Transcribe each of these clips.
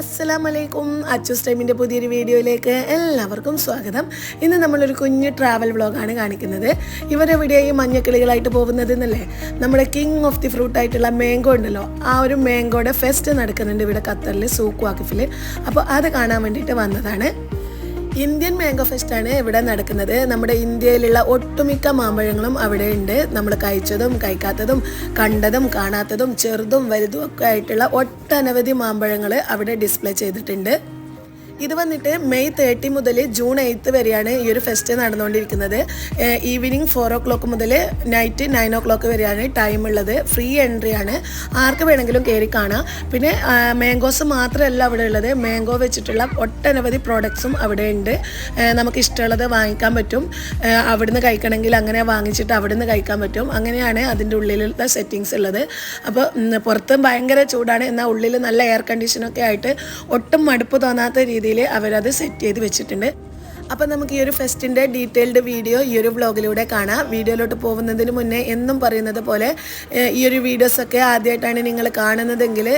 അസ്സലാം വലൈക്കും അച്ചൂസ് ടൈമിന്റെ പുതിയൊരു വീഡിയോയിലേക്ക് എല്ലാവർക്കും സ്വാഗതം. ഇന്ന് നമ്മളൊരു കുഞ്ഞ് ട്രാവൽ വ്ളോഗാണ് കാണിക്കുന്നത്. ഇവരെവിടെയായി ഈ മഞ്ഞക്കിളികളായിട്ട് പോകുന്നത് എന്നല്ലേ നമ്മുടെ കിങ് ഓഫ് ദി ഫ്രൂട്ട് ആയിട്ടുള്ള മാംഗോ ഉണ്ടല്ലോ. ആ ഒരു മാംഗോയുടെ ഫെസ്റ്റ് നടക്കുന്നുണ്ട് ഇവിടെ ഖത്തറിൽ സൂക്ക് വാക്കിഫിൽ അപ്പോൾ അത് കാണാൻ വേണ്ടിയിട്ട് വന്നതാണ്. ഇന്ത്യൻ മാംഗോ ഫെസ്റ്റ് ആണ് ഇവിടെ നടക്കുന്നത്. നമ്മുടെ ഇന്ത്യയിലുള്ള ഒട്ടുമിക്ക മാമ്പഴങ്ങളും അവിടെ ഉണ്ട് നമ്മൾ കഴിച്ചതും കഴിക്കാത്തതും കണ്ടതും കാണാത്തതും ചെറുതും വലുതും ഒക്കെ ആയിട്ടുള്ള ഒട്ടനവധി മാമ്പഴങ്ങൾ അവിടെ ഡിസ്പ്ലേ ചെയ്തിട്ടുണ്ട്. ഇത് വന്നിട്ട് മെയ് തേർട്ടി മുതൽ ജൂൺ എയ്ത്ത് വരെയാണ് ഈ ഒരു ഫെസ്റ്റ് നടന്നുകൊണ്ടിരിക്കുന്നത്. ഈവനിങ് ഫോർ ഓ ക്ലോക്ക് മുതൽ നൈറ്റ് നയൻ ഓ ക്ലോക്ക് വരെയാണ് ടൈം ഉള്ളത്. ഫ്രീ എൻട്രി ആണ്. ആർക്ക് വേണമെങ്കിലും കയറി കാണാം. പിന്നെ മാംഗോസ് മാത്രമല്ല അവിടെ ഉള്ളത്. മാംഗോ വെച്ചിട്ടുള്ള ഒട്ടനവധി പ്രോഡക്ട്സും അവിടെ ഉണ്ട്. നമുക്ക് ഇഷ്ടമുള്ളത് വാങ്ങിക്കാൻ പറ്റും. അവിടുന്ന് കഴിക്കണമെങ്കിൽ അങ്ങനെ വാങ്ങിച്ചിട്ട് അവിടുന്ന് കഴിക്കാൻ പറ്റും. അങ്ങനെയാണ് അതിന്റെ ഉള്ളിലുള്ള സെറ്റിങ്സ് ഉള്ളത്. അപ്പോൾ പുറത്ത് ഭയങ്കര ചൂടാണ്. എന്നാൽ ഉള്ളിൽ നല്ല എയർ കണ്ടീഷനൊക്കെ ആയിട്ട് ഒട്ടും മടുപ്പ് തോന്നാത്ത രീതിയിൽ അവരത് സെറ്റ് ചെയ്ത് വെച്ചിട്ടുണ്ട്. അപ്പം നമുക്ക് ഈ ഒരു ഫെസ്റ്റിന്റെ ഡീറ്റെയിൽഡ് വീഡിയോ ഈ ഒരു വ്ളോഗിലൂടെ കാണാം. വീഡിയോയിലോട്ട് പോകുന്നതിന് മുന്നേ എന്നും പറയുന്നത് പോലെ ഈ ഒരു വീഡിയോസൊക്കെ ആദ്യമായിട്ടാണ് നിങ്ങൾ കാണുന്നതെങ്കിൽ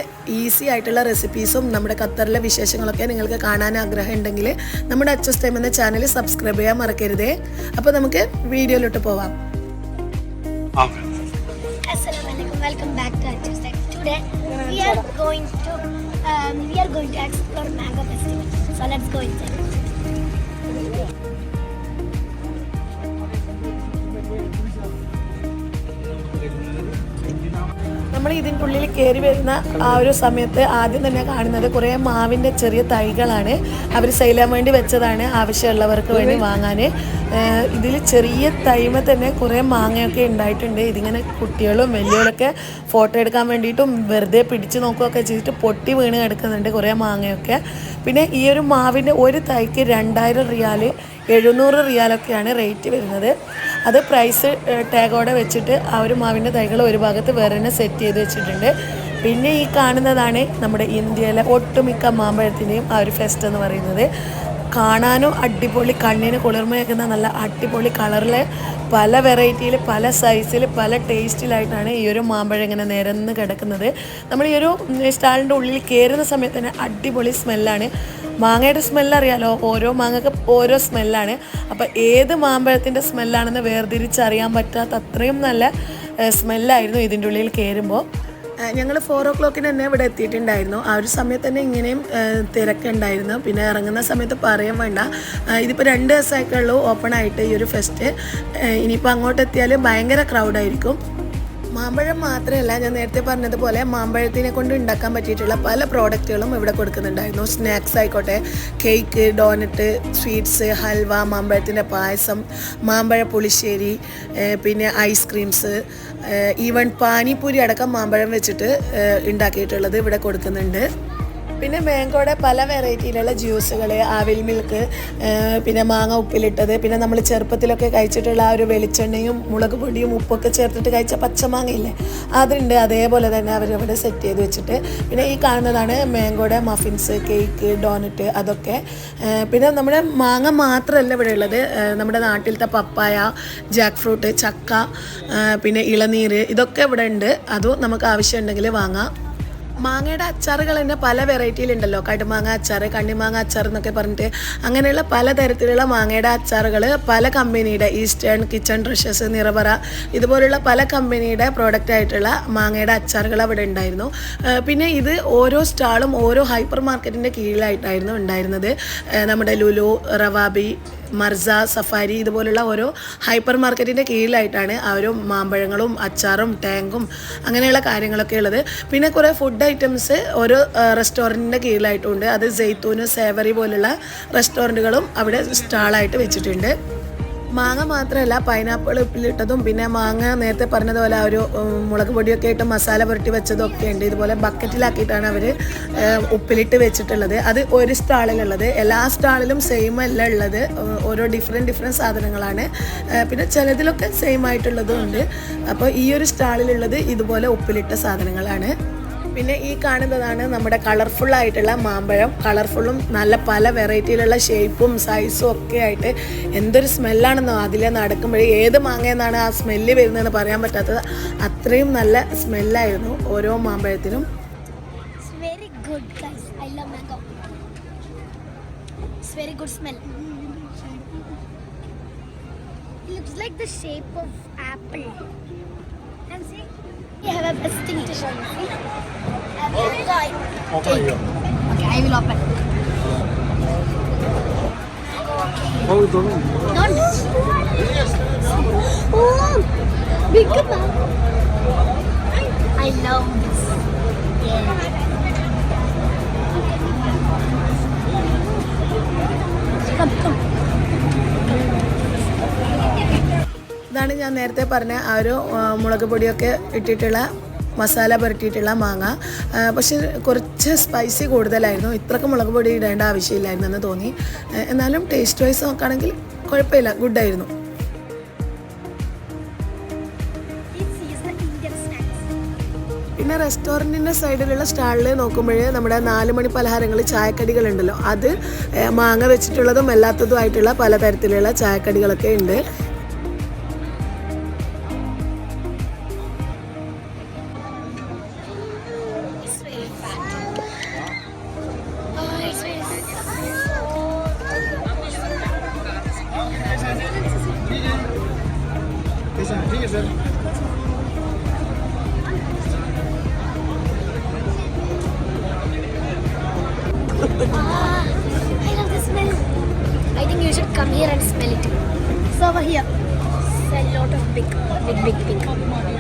ഈസി ആയിട്ടുള്ള റെസിപ്പീസും നമ്മുടെ ഖത്തറിലെ വിശേഷങ്ങളൊക്കെ നിങ്ങൾക്ക് കാണാൻ ആഗ്രഹം ഉണ്ടെങ്കിൽ നമ്മുടെ അച്ചസ് ടൈം എന്ന ചാനൽ സബ്സ്ക്രൈബ് ചെയ്യാൻ മറക്കരുതേ. അപ്പോൾ നമുക്ക് വീഡിയോയിലോട്ട് പോവാം. Archers Tech. Today we are going to um, we are going to explore Mango Festival. So let's go inside. നമ്മൾ ഉള്ളിൽ കയറി വരുന്ന ആ ഒരു സമയത്ത് ആദ്യം തന്നെ കാണുന്നത് കുറേ മാവിന്റെ ചെറിയ തൈകളാണ്. അവർ സെയിലാൻ വേണ്ടി വെച്ചതാണ് ആവശ്യമുള്ളവർക്ക് വേണ്ടി വാങ്ങാൻ. ഇതിൽ ചെറിയ തൈമ തന്നെ കുറേ മാങ്ങയൊക്കെ ഉണ്ടായിട്ടുണ്ട്. ഇതിങ്ങനെ കുട്ടികളും വലിയവരൊക്കെ ഫോട്ടോ എടുക്കാൻ വേണ്ടിയിട്ടും വെറുതെ പിടിച്ചു നോക്കുകയൊക്കെ ചെയ്തിട്ട് പൊട്ടി വീണ് കിടക്കുന്നുണ്ട് കുറേ മാങ്ങയൊക്കെ. പിന്നെ ഈ ഒരു മാവിന്റെ ഒരു തൈക്ക് രണ്ടായിരം റിയാൽ എഴുന്നൂറ് റിയാലൊക്കെയാണ് റേറ്റ് വരുന്നത്. അത് പ്രൈസ് ടാഗോടെ വെച്ചിട്ട് ആ ഒരു മാവിന്റെ തൈകൾ ഒരു ഭാഗത്ത് വേറെ തന്നെ സെറ്റ് ചെയ്ത് വെച്ചിട്ടുണ്ട്. പിന്നെ ഈ കാണുന്നതാണ് നമ്മുടെ ഇന്ത്യയിലെ ഒട്ടുമിക്ക മാമ്പഴത്തിന്റെയും ആ ഒരു ഫെസ്റ്റ് എന്ന് പറയുന്നത്. കാണാനും അടിപൊളി കണ്ണിന് കുളിർമയേക്കുന്ന നല്ല അടിപൊളി കളറിൽ പല വെറൈറ്റിയിൽ പല സൈസിൽ പല ടേസ്റ്റിലായിട്ടാണ് ഈ ഒരു മാമ്പഴം ഇങ്ങനെ നിരന്ന് കിടക്കുന്നത്. നമ്മൾ ഈ ഒരു സ്റ്റാളിന്റെ ഉള്ളിൽ കയറുന്ന സമയത്ത് തന്നെ അടിപൊളി സ്മെല്ലാണ്. മാങ്ങയുടെ സ്മെല്ല് അറിയാലോ ഓരോ മാങ്ങക്ക് ഓരോ സ്മെല്ലാണ്. അപ്പോൾ ഏത് മാമ്പഴത്തിന്റെ സ്മെല്ലാണെന്ന് വേർതിരിച്ചറിയാൻ പറ്റാത്ത അത്രയും നല്ല സ്മെല്ലായിരുന്നു ഇതിന്റെ ഉള്ളിൽ കയറുമ്പോൾ ഞങ്ങൾ ഫോർ ഓ ക്ലോക്കിന് തന്നെ ഇവിടെ എത്തിയിട്ടുണ്ടായിരുന്നു. ആ ഒരു സമയത്ത് തന്നെ ഇങ്ങനെയും തിരക്കുണ്ടായിരുന്നു പിന്നെ ഇറങ്ങുന്ന സമയത്ത് പറയാൻ വേണ്ട. ഇതിപ്പോൾ രണ്ട് ദിവസമൊക്കെ ഉള്ളൂ ഓപ്പൺ ആയിട്ട് ഈ ഒരു ഫെസ്റ്റ് ഇനിയിപ്പോൾ അങ്ങോട്ട് എത്തിയാൽ ഭയങ്കര ക്രൗഡായിരിക്കും മാമ്പഴം മാത്രമല്ല ഞാൻ നേരത്തെ പറഞ്ഞതുപോലെ മാമ്പഴത്തിനെ കൊണ്ട് ഉണ്ടാക്കാൻ പറ്റിയിട്ടുള്ള പല പ്രോഡക്റ്റുകളും ഇവിടെ കൊടുക്കുന്നുണ്ടായിരുന്നു. സ്നാക്സ് ആയിക്കോട്ടെ കേക്ക് ഡോനറ്റ് സ്വീറ്റ്സ് ഹൽവ മാമ്പഴത്തിന്റെ പായസം മാമ്പഴ പുളിശ്ശേരി പിന്നെ ഐസ്ക്രീംസ് ഈവൺ പാനിപ്പൂരി അടക്കം മാമ്പഴം വെച്ചിട്ട് ഉണ്ടാക്കിയിട്ടുള്ളത് ഇവിടെ കൊടുക്കുന്നുണ്ട്. പിന്നെ മാങ്കോയുടെ പല വെറൈറ്റിയിലുള്ള ജ്യൂസുകൾ ആവിൽ മിൽക്ക് പിന്നെ മാങ്ങ ഉപ്പിലിട്ടത് പിന്നെ നമ്മൾ ചെറുപ്പത്തിലൊക്കെ കഴിച്ചിട്ടുള്ള ആ ഒരു വെളിച്ചെണ്ണയും മുളക് പൊടിയും ഉപ്പൊക്കെ ചേർത്തിട്ട് കഴിച്ച പച്ചമാങ്ങയില്ലേ അതുണ്ട്. അതേപോലെ തന്നെ അവരവിടെ സെറ്റ് ചെയ്ത് വെച്ചിട്ട്. പിന്നെ ഈ കാണുന്നതാണ് മാങ്കോയുടെ മഫിൻസ് കേക്ക് ഡോനറ്റ് അതൊക്കെ. പിന്നെ നമ്മുടെ മാങ്ങ മാത്രമല്ല ഇവിടെ ഉള്ളത്. നമ്മുടെ നാട്ടിലത്തെ പപ്പായ ജാക്ക് ഫ്രൂട്ട് ചക്ക പിന്നെ ഇളനീര് ഇതൊക്കെ ഇവിടെ ഉണ്ട്. അതും നമുക്ക് ആവശ്യമുണ്ടെങ്കിൽ വാങ്ങാം. മാങ്ങയുടെ അച്ചാറുകൾ തന്നെ പല വെറൈറ്റിയിലുണ്ടല്ലോ കടുമാങ്ങ അച്ചാർ കണ്ണിമാങ്ങ അച്ചാർ എന്നൊക്കെ പറഞ്ഞിട്ട് അങ്ങനെയുള്ള പലതരത്തിലുള്ള മാങ്ങയുടെ അച്ചാറുകൾ പല കമ്പനിയുടെ ഈസ്റ്റേൺ കിച്ചൺ ഡ്രഷസ് നിറവറ ഇതുപോലുള്ള പല കമ്പനിയുടെ പ്രോഡക്റ്റ് ആയിട്ടുള്ള മാങ്ങയുടെ അച്ചാറുകൾ അവിടെ ഉണ്ടായിരുന്നു. പിന്നെ ഇത് ഓരോ സ്റ്റാളും ഓരോ ഹൈപ്പർ മാർക്കറ്റിന്റെ കീഴിലായിട്ടായിരുന്നു ഉണ്ടായിരുന്നത്. നമ്മുടെ ലുലു റവാബി മർസ സഫാരി ഇതുപോലുള്ള ഓരോ ഹൈപ്പർ മാർക്കറ്റിന്റെ കീഴിലായിട്ടാണ് ആ ഒരു മാമ്പഴങ്ങളും അച്ചാറും ടാങ്കും അങ്ങനെയുള്ള കാര്യങ്ങളൊക്കെ ഉള്ളത്. പിന്നെ കുറേ ഫുഡ് ഐറ്റംസ് ഓരോ റെസ്റ്റോറന്റിന്റെ കീഴിലായിട്ടുണ്ട്. അത് ജെയ്ത്തൂന് സേവറി പോലുള്ള റെസ്റ്റോറന്റുകളും അവിടെ സ്റ്റാളായിട്ട് വെച്ചിട്ടുണ്ട്. മാങ്ങ മാത്രമല്ല പൈനാപ്പിൾ ഉപ്പിലിട്ടതും പിന്നെ മാങ്ങ നേരത്തെ പറഞ്ഞതുപോലെ ആ ഒരു മുളക് പൊടിയൊക്കെ ഇട്ട് മസാല പുരട്ടി വെച്ചതും ഒക്കെ ഉണ്ട്. ഇതുപോലെ ബക്കറ്റിലാക്കിയിട്ടാണ് അവർ ഉപ്പിലിട്ട് വെച്ചിട്ടുള്ളത്. അത് ഒരു സ്റ്റാളിലുള്ളത്. എല്ലാ സ്റ്റാളിലും സെയിം അല്ല ഉള്ളത്. ഓരോ ഡിഫറെന്റ് ഡിഫറെന്റ് സാധനങ്ങളാണ്. പിന്നെ ചിലതിലൊക്കെ സെയിം ആയിട്ടുള്ളതും ഉണ്ട്. അപ്പോൾ ഈ ഒരു സ്റ്റാളിലുള്ളത് ഇതുപോലെ ഉപ്പിലിട്ട സാധനങ്ങളാണ്. പിന്നെ ഈ കാണുന്നതാണ് നമ്മുടെ കളർഫുൾ ആയിട്ടുള്ള മാമ്പഴം. കളർഫുള്ളും നല്ല പല വെറൈറ്റിയിലുള്ള ഷേപ്പും സൈസും ഒക്കെ ആയിട്ട് എന്തൊരു സ്മെല്ലാണെന്നോ അതിലെ നടക്കുമ്പോഴേ ഏത് മാങ്ങയെന്നാണ് ആ സ്മെല്ല് വരുന്നതെന്ന് പറയാൻ പറ്റാത്തത് അത്രയും നല്ല സ്മെല്ലായിരുന്നു ഓരോ മാമ്പഴത്തിനും. Very good smell. It looks like the have a distinction. Oké. then like Open here. Okay, I will open. How? Don't. Oh, big man. I love this. Yeah. ഞാൻ നേരത്തെ പറഞ്ഞ ആ ഒരു മുളക് പൊടിയൊക്കെ ഇട്ടിട്ടുള്ള മസാല പുരട്ടിയിട്ടുള്ള മാങ്ങ. പക്ഷെ കുറച്ച് സ്പൈസി കൂടുതലായിരുന്നു. ഇത്രക്ക് മുളക് പൊടി ഇടേണ്ട ആവശ്യമില്ലായിരുന്നു എന്ന് തോന്നി. എന്നാലും ടേസ്റ്റ് വൈസ് നോക്കുകയാണെങ്കിൽ കുഴപ്പമില്ല. ഗുഡായിരുന്നു. പിന്നെ റെസ്റ്റോറന്റിന്റെ സൈഡിലുള്ള സ്റ്റാളിൽ നോക്കുമ്പോൾ നമ്മുടെ നാല് മണി പലഹാരങ്ങൾ ചായക്കടികളുണ്ടല്ലോ. അത് മാങ്ങ വെച്ചിട്ടുള്ളതും അല്ലാത്തതുമായിട്ടുള്ള പലതരത്തിലുള്ള ചായക്കടികളൊക്കെ ഉണ്ട്. Come here and smell it. It's over here. It's a lot of big, big, big, big.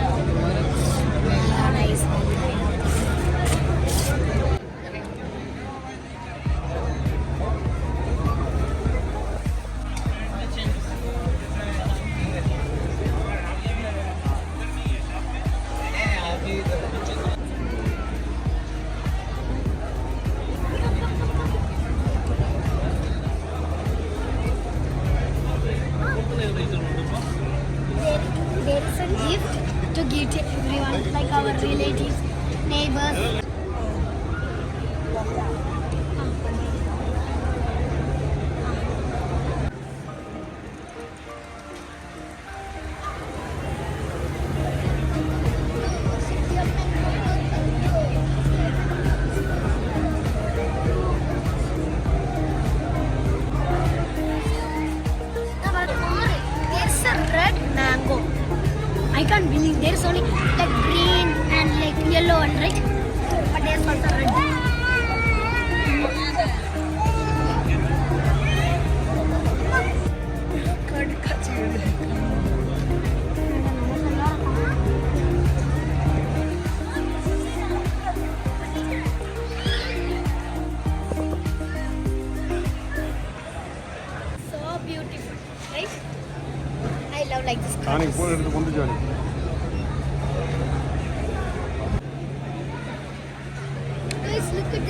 Guys, look at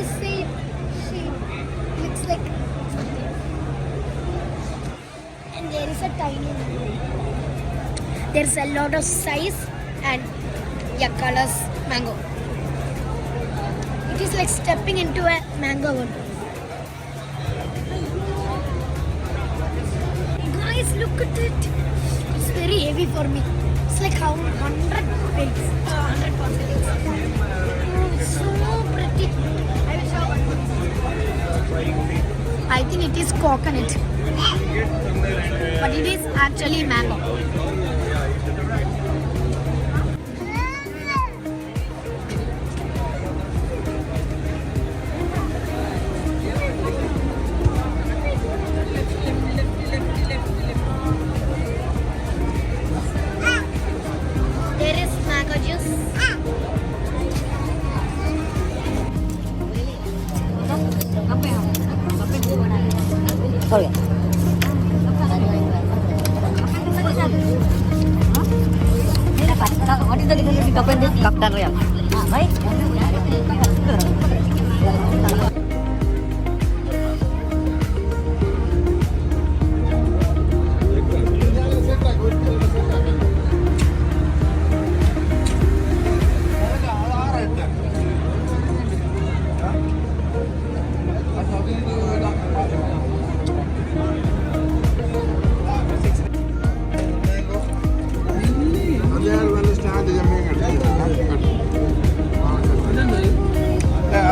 Looks like. And there is a tiny There's a lot of size and yeah, colors mango. It is like stepping into a mango one. Guys, look at it. Very heavy for me. It's like how 100 plates. Uh, 100 pounds. Oh, it's so pretty. I will show one. I think it is coconut. But it is actually mango.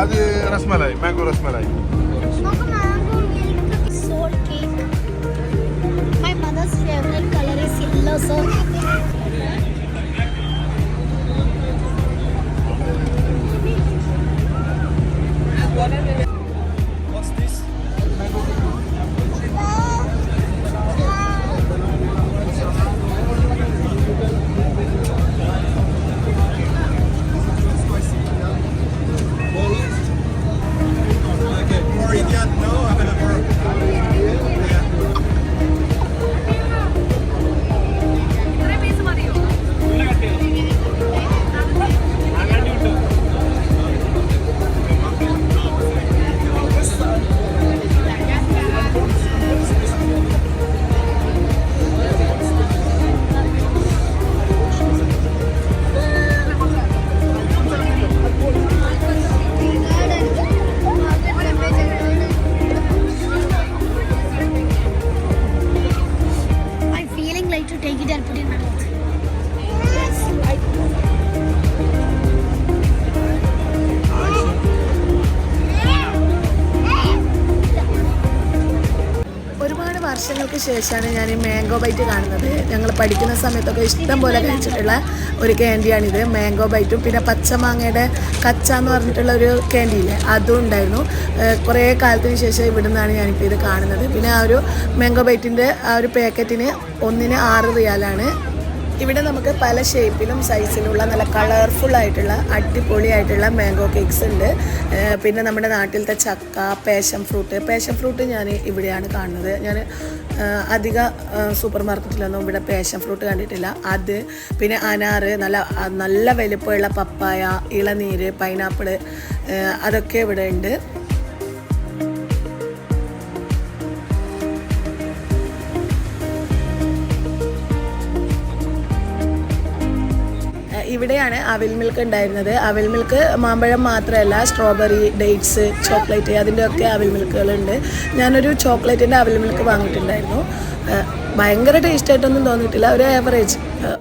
அது rasmalai mango rasmalai One of the ശേഷമാണ് ഞാൻ ഈ mango byte കാണുന്നത്. ഞങ്ങൾ പഠിക്കുന്ന സമയത്തൊക്കെ ഇഷ്ടം പോലെ കഴിച്ചിട്ടുള്ള ഒരു ക്യാൻഡിയാണിത് മാംഗോ ബൈറ്റും പിന്നെ പച്ചമാങ്ങയുടെ കച്ച എന്ന് പറഞ്ഞിട്ടുള്ള ഒരു ക്യാൻഡിയില്ലേ അതും ഉണ്ടായിരുന്നു. കുറേ കാലത്തിന് ശേഷം ഇവിടെ നിന്നാണ് ഞാനിപ്പോൾ ഇത് കാണുന്നത്. പിന്നെ ആ ഒരു മാംഗോ ബൈറ്റിന്റെ ആ ഒരു പാക്കറ്റിന് ഒന്നിന് ആറ് റിയാലാണ്. ഇവിടെ നമുക്ക് പല ഷേപ്പിലും സൈസിലുള്ള നല്ല കളർഫുൾ ആയിട്ടുള്ള അടിപൊളിയായിട്ടുള്ള മാംഗോ കേക്ക്സ് ഉണ്ട്. പിന്നെ നമ്മുടെ നാട്ടിലത്തെ ചക്ക പേഷൻ ഫ്രൂട്ട് പേഷൻ ഫ്രൂട്ട് ഞാൻ ഇവിടെയാണ് കാണുന്നത്. ഞാൻ അധിക സൂപ്പർ മാർക്കറ്റിലൊന്നും ഇവിടെ പേഷൻ ഫ്രൂട്ട് കണ്ടിട്ടില്ല. അത് പിന്നെ അനാറ് നല്ല നല്ല വലിപ്പമുള്ള പപ്പായ ഇളനീര് പൈനാപ്പിൾ അതൊക്കെ ഇവിടെ ഉണ്ട്. ഇവിടെയാണ് അവിൽ മിൽക്ക് ഉണ്ടായിരുന്നത്. അവിൽ മിൽക്ക് മാമ്പഴം മാത്രമല്ല സ്ട്രോബെറി ഡേറ്റ്സ് ചോക്ലേറ്റ് അതിന്റെ ഒക്കെ അവിൽ മിൽക്കുകളുണ്ട് ഞാനൊരു ചോക്ലേറ്റിന്റെ അവിൽ മിൽക്ക് വാങ്ങിയിട്ടുണ്ടായിരുന്നു. ഭയങ്കര ടേസ്റ്റ് ആയിട്ടൊന്നും തോന്നിയിട്ടില്ല. ഒരു ആവറേജ്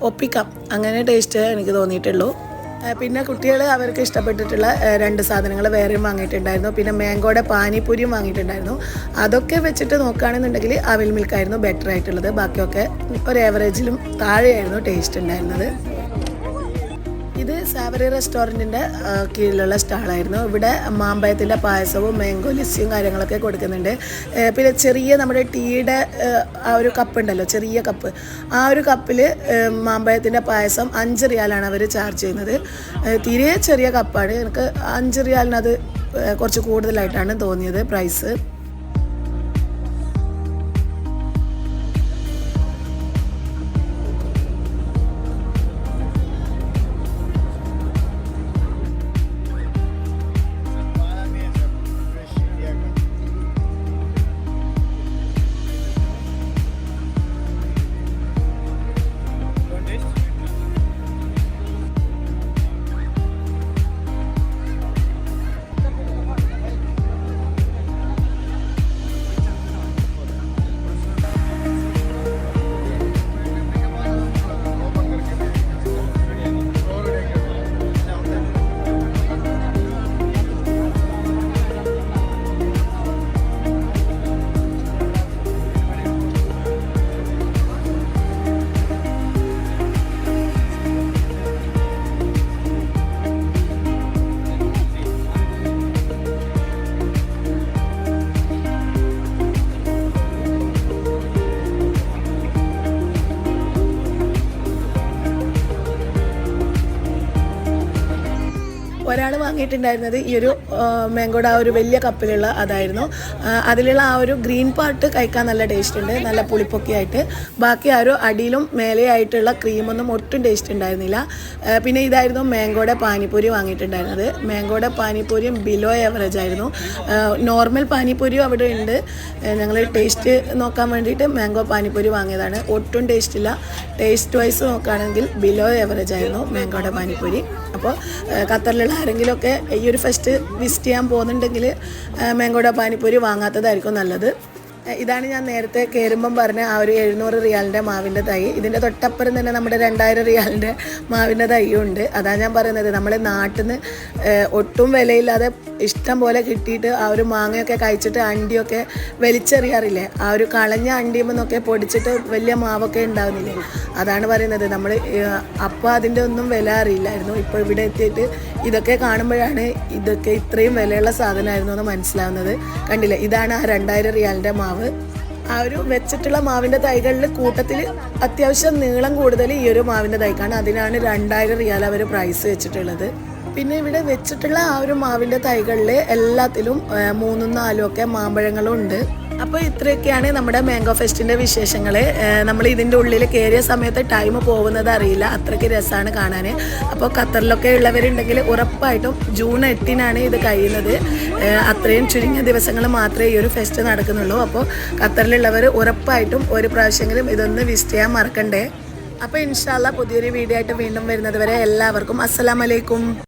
ഒപ്പിക്കാം. അങ്ങനെ ടേസ്റ്റ് എനിക്ക് തോന്നിയിട്ടുള്ളൂ. പിന്നെ കുട്ടികൾ അവർക്ക് ഇഷ്ടപ്പെട്ടിട്ടുള്ള രണ്ട് സാധനങ്ങൾ വേറെയും വാങ്ങിയിട്ടുണ്ടായിരുന്നു. പിന്നെ മാംഗോയുടെ പാനിപ്പൂരിയും വാങ്ങിയിട്ടുണ്ടായിരുന്നു. അതൊക്കെ വെച്ചിട്ട് നോക്കുകയാണെന്നുണ്ടെങ്കിൽ അവിൽ മിൽക്കായിരുന്നു ബെറ്റർ ആയിട്ടുള്ളത്. ബാക്കിയൊക്കെ ഒരു ആവറേജിലും താഴെയായിരുന്നു ടേസ്റ്റ് ഉണ്ടായിരുന്നത്. ഇത് സാവറി റെസ്റ്റോറന്റിന്റെ കീഴിലുള്ള സ്റ്റാളായിരുന്നു. ഇവിടെ മാമ്പഴത്തിന്റെ പായസവും മാംഗോ ലസ്സിയും കാര്യങ്ങളൊക്കെ കൊടുക്കുന്നുണ്ട്. പിന്നെ ചെറിയ നമ്മുടെ ടീയുടെ ആ ഒരു കപ്പ് ഉണ്ടല്ലോ ചെറിയ കപ്പ് ആ ഒരു കപ്പിൽ മാമ്പഴത്തിന്റെ പായസം അഞ്ച് റിയാലാണ് അവർ ചാർജ് ചെയ്യുന്നത്. തീരെ ചെറിയ കപ്പാണ് എനിക്ക് അഞ്ച് റിയാലിനത് കുറച്ച് കൂടുതലായിട്ടാണ് തോന്നിയത് പ്രൈസ് വാങ്ങിയിട്ടുണ്ടായിരുന്നത് ഈ ഒരു മാംഗോയുടെ ആ ഒരു വലിയ കപ്പിലുള്ള അതായിരുന്നു. അതിലുള്ള ആ ഒരു ഗ്രീൻ പാർട്ട് കഴിക്കാൻ നല്ല ടേസ്റ്റ് ഉണ്ട് നല്ല പുളിപ്പൊക്കെ ആയിട്ട്. ബാക്കി ആ ഒരു അടിയിലും മേലെയായിട്ടുള്ള ക്രീമൊന്നും ഒട്ടും ടേസ്റ്റ് ഉണ്ടായിരുന്നില്ല. പിന്നെ ഇതായിരുന്നു മാംഗോയുടെ പാനിപ്പൂരി വാങ്ങിയിട്ടുണ്ടായിരുന്നത്. മാംഗോയുടെ പാനിപ്പൂരിയും ബിലോ എവറേജ് ആയിരുന്നു. നോർമൽ പാനിപ്പൂരിയും അവിടെ ഉണ്ട്. ഞങ്ങൾ ടേസ്റ്റ് നോക്കാൻ വേണ്ടിയിട്ട് മാംഗോ പാനിപ്പൂരി വാങ്ങിയതാണ്. ഒട്ടും ടേസ്റ്റ് ഇല്ല. ടേസ്റ്റ് വൈസ് നോക്കുകയാണെങ്കിൽ ബിലോ എവറേജ് ആയിരുന്നു മാംഗോയുടെ പാനിപ്പൂരി. അപ്പോൾ ഖത്തറിലുള്ള ആരെങ്കിലുമൊക്കെ ഈ ഒരു ഫസ്റ്റ് വിസിറ്റ് ചെയ്യാൻ പോകുന്നുണ്ടെങ്കിൽ മാങ്കോട പാനിപ്പൂരി വാങ്ങാത്തതായിരിക്കും നല്ലത്. ഇതാണ് ഞാൻ നേരത്തെ കയറുമ്പം പറഞ്ഞ ആ ഒരു എഴുന്നൂറ് റിയാലിന്റെ മാവിന്റെ തൈ. ഇതിന്റെ തൊട്ടപ്പുറം തന്നെ നമ്മുടെ രണ്ടായിരം റിയാലിന്റെ മാവിന്റെ തൈയുണ്ട്. അതാണ് അതാ ഞാൻ പറയുന്നത്. നമ്മൾ നാട്ടിൽ നിന്ന് ഒട്ടും വിലയില്ലാതെ ഇഷ്ടം പോലെ കിട്ടിയിട്ട് ആ ഒരു മാങ്ങയൊക്കെ കഴിച്ചിട്ട് അണ്ടിയൊക്കെ വലിച്ചെറിയാറില്ലേ? ആ ഒരു കളഞ്ഞ അണ്ടിയുമെന്നൊക്കെ പൊടിച്ചിട്ട് വലിയ മാവൊക്കെ ഉണ്ടാവുന്നില്ലേ? അതാണ് പറയുന്നത്. നമ്മൾ അപ്പോൾ അതിന്റെ ഒന്നും വില അറിയില്ലായിരുന്നു. ഇപ്പോൾ ഇവിടെ എത്തിയിട്ട് ഇതൊക്കെ കാണുമ്പോഴാണ് ഇതൊക്കെ ഇത്രയും വിലയുള്ള സാധനമായിരുന്നു എന്ന് മനസ്സിലാവുന്നത്. കണ്ടില്ലേ? ഇതാണ് ആ രണ്ടായിരം റിയാലിന്റെ മാവ്. ആ ഒരു വെച്ചിട്ടുള്ള മാവിന്റെ തൈകളിൽ കൂട്ടത്തിൽ അത്യാവശ്യം നീളം കൂടുതൽ ഈ ഒരു മാവിന്റെ തൈക്കാണ്. അതിനാണ് രണ്ടായിരം റിയാൽ അവർ പ്രൈസ് വെച്ചിട്ടുള്ളത്. പിന്നെ ഇവിടെ വെച്ചിട്ടുള്ള ആ ഒരു മാവിന്റെ തൈകളിൽ എല്ലാത്തിലും മൂന്നും നാലും ഒക്കെ മാമ്പഴങ്ങളും ഉണ്ട്. അപ്പോൾ ഇത്രയൊക്കെയാണ് നമ്മുടെ മാംഗോ ഫെസ്റ്റിന്റെ വിശേഷങ്ങൾ നമ്മൾ ഇതിന്റെ ഉള്ളിൽ കയറിയ സമയത്ത് ടൈം പോകുന്നത് അറിയില്ല. അത്രയ്ക്ക് രസമാണ് കാണാൻ അപ്പോൾ ഖത്തറിലൊക്കെ ഉള്ളവരുണ്ടെങ്കിൽ ഉറപ്പായിട്ടും ജൂൺ എട്ടിനാണ് ഇത് കഴിയുന്നത്. അത്രയും ചുരുങ്ങിയ ദിവസങ്ങൾ മാത്രമേ ഈ ഒരു ഫെസ്റ്റ് നടക്കുന്നുള്ളൂ. അപ്പോൾ ഖത്തറിലുള്ളവർ ഉറപ്പായിട്ടും ഒരു പ്രാവശ്യമെങ്കിലും ഇതൊന്ന് വിസിറ്റ് ചെയ്യാൻ മറക്കണ്ടേ. അപ്പോൾ ഇൻഷാല്ല പുതിയൊരു വീഡിയോ ആയിട്ട് വീണ്ടും വരുന്നത് വരെ എല്ലാവർക്കും അസ്സലാമലൈക്കും